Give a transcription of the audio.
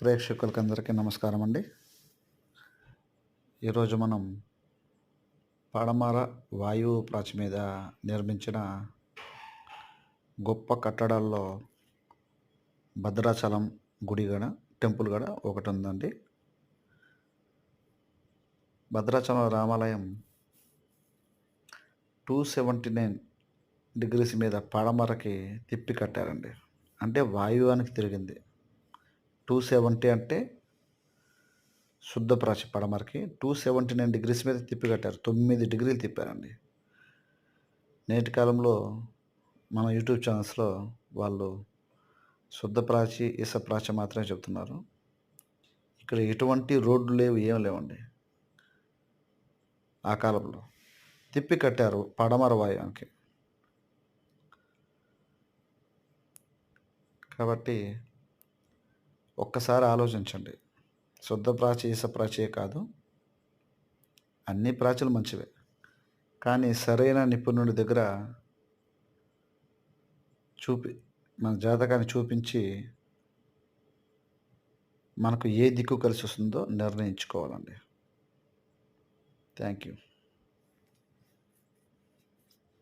ప్రేక్షకులకి అందరికీ నమస్కారం అండి ఈరోజు మనం పడమర వాయువు ప్రాచి మీద నిర్మించిన గొప్ప కట్టడాల్లో భద్రాచలం గుడి గడ టెంపుల్ గడ ఒకటి ఉందండి భద్రాచలం రామాలయం టూ సెవెంటీ నైన్ డిగ్రీస్ మీద పడమరకి తిప్పి కట్టారండి. అంటే వాయువానికి తిరిగింది. టూ సెవెంటీ అంటే శుద్ధ ప్రాచి పడమరకి టూ సెవెంటీ నైన్ డిగ్రీస్ మీద తిప్పి కట్టారు తొమ్మిది డిగ్రీలు తిప్పారండి. నేటి కాలంలో మన యూట్యూబ్ ఛానల్స్లో వాళ్ళు శుద్ధ ప్రాచి ఇస ప్రాచి మాత్రమే చెప్తున్నారు. ఇక్కడ ఎటువంటి రోడ్లు లేవు ఏం లేవండి. ఆ కాలంలో తిప్పి కట్టారు పడమర వాయువానికి కాబట్టి ఒక్కసారి ఆలోచించండి. శుద్ధ ప్రాచి ఈస ప్రాచే కాదు. అన్ని ప్రాచులు మంచివే. కానీ సరైన నిపుణుడి దగ్గర చూపి మన జాతకాన్ని చూపించి మనకు ఏ దిక్కు కలిసి వస్తుందో నిర్ణయించుకోవాలండి. Thank you.